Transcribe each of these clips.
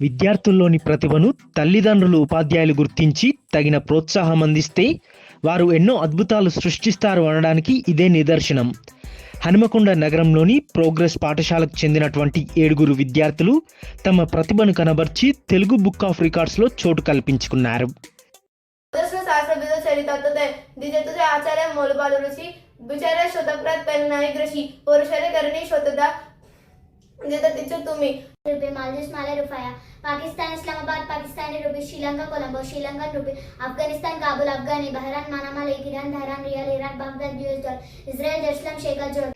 విద్యార్థుల్లోని ప్రతిభను తల్లిదండ్రులు ఉపాధ్యాయులు గుర్తించి తగిన ప్రోత్సాహం అందిస్తే వారు ఎన్నో అద్భుతాలు సృష్టిస్తారు అనడానికి ఇదే నిదర్శనం. హనుమకొండ నగరంలోని ప్రోగ్రెస్ పాఠశాలకు చెందినటువంటి ఏడుగురు విద్యార్థులు తమ ప్రతిభను కనబర్చి తెలుగు బుక్ ఆఫ్ రికార్డ్స్లో చోటు కల్పించుకున్నారు. ఋషి ఋషి పురుషరే కరుణి శోతద పాకిస్తాన్ ఇస్లామాబాద్ పాకిస్తాన్ రూపీ శ్రీలంక కొలంబో శ్రీలంక రూపీ ఆఫ్ఘనిస్తాన్ కాబుల్ रुपये Bahrain Colombo Iran Tehran Afghanistan Iran Baghdad US dollar Israel Jerusalem shekel Jal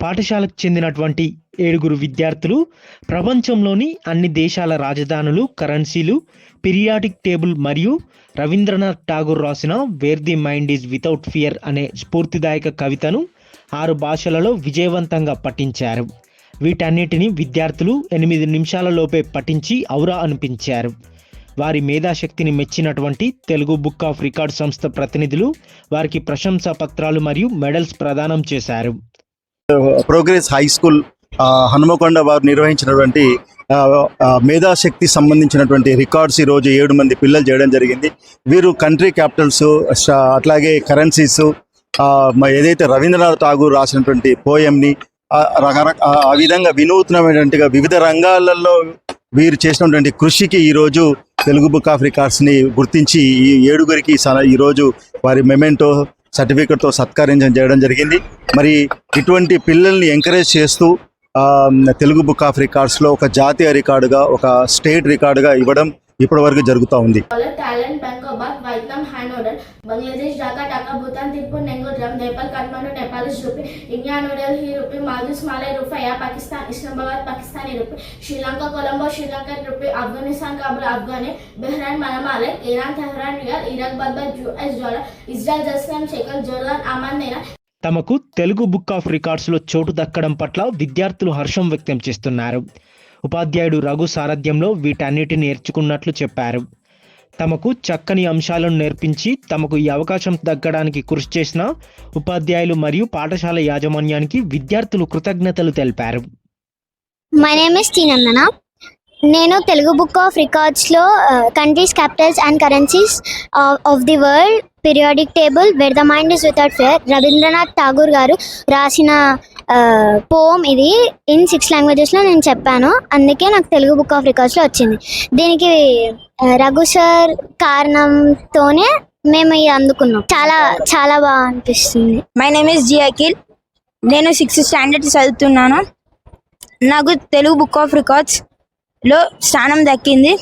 పాఠశాలకు చెందినటువంటి ఏడుగురు విద్యార్థులు ప్రపంచంలోని అన్ని దేశాల రాజధానులు కరెన్సీలు పిరియాడిక్ టేబుల్ మరియు రవీంద్రనాథ్ ఠాగూర్ రాసిన where the mind is without fear అనే స్ఫూర్తిదాయక కవితను ఆరు భాషలలో విజయవంతంగా పఠించారు. వీటన్నిటిని విద్యార్థులు ఎనిమిది నిమిషాలలోపే పఠించి ఔరా అనిపించారు. వారి మేధాశక్తిని మెచ్చినటువంటి తెలుగు బుక్ ఆఫ్ రికార్డ్ సంస్థ ప్రతినిధులు వారికి ప్రశంసా పత్రాలు మరియు మెడల్స్ ప్రదానం చేశారు. ప్రోగ్రెస్ హై స్కూల్ హనుమకొండ వారు నిర్వహించినటువంటి మేధాశక్తి సంబంధించినటువంటి రికార్డ్స్ ఈరోజు ఏడు మంది పిల్లలు చేయడం జరిగింది. వీరు కంట్రీ క్యాపిటల్స్ అట్లాగే కరెన్సీస్ ఏదైతే రవీంద్రనాథ్ ఠాగూర్ రాసినటువంటి పోయంని రకరక ఆ విధంగా వినూత్నమైనట్టుగా వివిధ రంగాలలో వీరు చేసినటువంటి కృషికి ఈరోజు తెలుగు బుక్ ఆఫ్ రికార్డ్స్ని గుర్తించి ఈ ఏడుగురికి ఈరోజు వారి మెమెంటో సర్టిఫికెట్తో సత్కరించడం చేయడం జరిగింది. మరి ఇటువంటి పిల్లల్ని ఎంకరేజ్ చేస్తూ తెలుగు బుక్ ఆఫ్ రికార్డ్స్లో ఒక జాతీయ రికార్డుగా ఒక స్టేట్ రికార్డుగా ఇవ్వడం ఇప్పటి వరకు జరుగుతూ ఉంది. Bangladesh Nepal Nepalese rupee Pakistan Pakistani rupee Sri Lanka Colombo Sri Lanka rupee Afghanistan Kabul Afghani Bahrain Manama Iran Tehran Iraq Baghdad US dollar Israel Jerusalem shekel Jordan Amman తమకు Telugu book of రికార్డ్స్లో చోటు దక్కడం పట్ల విద్యార్థులు హర్షం వ్యక్తం చేస్తున్నారు. ఉపాధ్యాయుడు రఘు సారథ్యంలో వీటన్నిటిని నేర్చుకున్నట్లు చెప్పారు. తమకు చక్కని అంశాలను నేర్పించి తమకు ఈ అవకాశం దక్కడానికి కృషి చేసిన ఉపాధ్యాయులు మరియు పాఠశాల యాజమాన్యానికి విద్యార్థులు కృతజ్ఞతలు తెలిపారు. మై నేమ్ ఇస్ నేను Telugu book of రికార్డ్స్లో countries capitals and currencies of the world periodic table where the mind is without fear Rabindranath Tagore గారు రాసిన పోమ్ ఇది ఇన్ సిక్స్ లాంగ్వేజెస్లో నేను చెప్పాను. అందుకే నాకు తెలుగు బుక్ ఆఫ్ రికార్డ్స్లో వచ్చింది. దీనికి రఘు సార్ కారణంతోనే మేము ఇది అందుకున్నాం. చాలా చాలా బాగా అనిపిస్తుంది. My name is G Akhil నేను సిక్స్త్ స్టాండర్డ్ చదువుతున్నాను. నాకు తెలుగు బుక్ ఆఫ్ రికార్డ్స్లో స్థానం దక్కింది.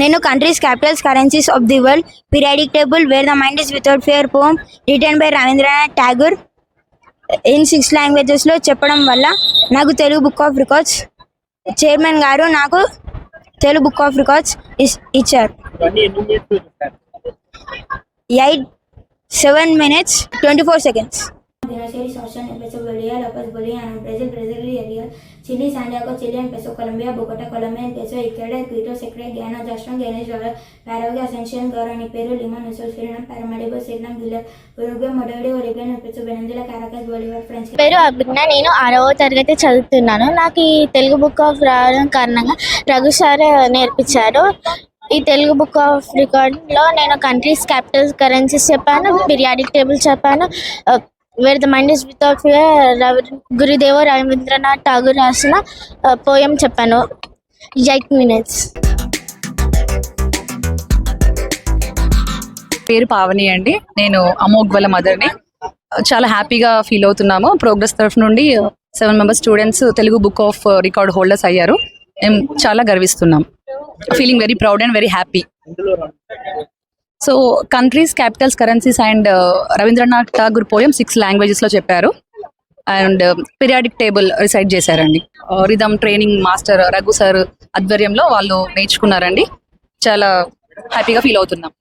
నేను countries capitals currencies of the world periodic table where the mind is without fear poem written by Rabindranath Tagore in six లాంగ్వేజెస్లో చెప్పడం వల్ల నాకు Telugu book of records chairman garu నాకు Telugu book of records is ఇచ్చారు. Eight seven minutes twenty four seconds. Brazil, Brazil, Real, Chile Santiago Chile and peso Colombia Bogota Colombia peso ఇక్కడ Quito సెక్రెడ్ గ్యానో జాస్ట్రన్ గ్యానేజ్ పారోగ్య Asuncion గౌరాని Peru limo నుసో Suriname Paramaribo Suriname guilder Uruguay Montevideo Uruguay నొప్పించు బెనందుల Caracas bolivar French పేరు అభిజ్ఞ నేను ఆరవ తరగతి చదువుతున్నాను నాకు ఈ తెలుగు బుక్ ఆఫ్ రావడం కారణంగా రఘు సార్ నేర్పించారు ఈ తెలుగు బుక్ ఆఫ్ రికార్డింగ్లో నేను కంట్రీస్ క్యాపిటల్స్ కరెన్సీస్ చెప్పాను పిరియాడిక్ టేబుల్ చెప్పాను where the mind is without Ravi Gurudev Rabindranath Tagore రాసిన పోయం చెప్పాను. ఎయిట్ మినిట్స్ పేరు పావని అండి. నేను అమోఘ్ వాళ్ళ మదర్ని. చాలా హ్యాపీగా ఫీల్ అవుతున్నాము. ప్రోగ్రెస్ తరఫు నుండి seven members students Telugu book of record holders అయ్యారు. మేము చాలా గర్విస్తున్నాం. Feeling very proud and very happy so countries capitals currencies and uh, Rabindranath Tagore poem six లాంగ్వేజెస్లో చెప్పారు. అండ్ పీరియాడిక్ టేబుల్ రిసైడ్ చేశారండి. Rhythm training master Raghu sir ఆధ్వర్యంలో వాళ్ళు నేర్చుకున్నారండి. చాలా హ్యాపీగా feel అవుతున్నాం.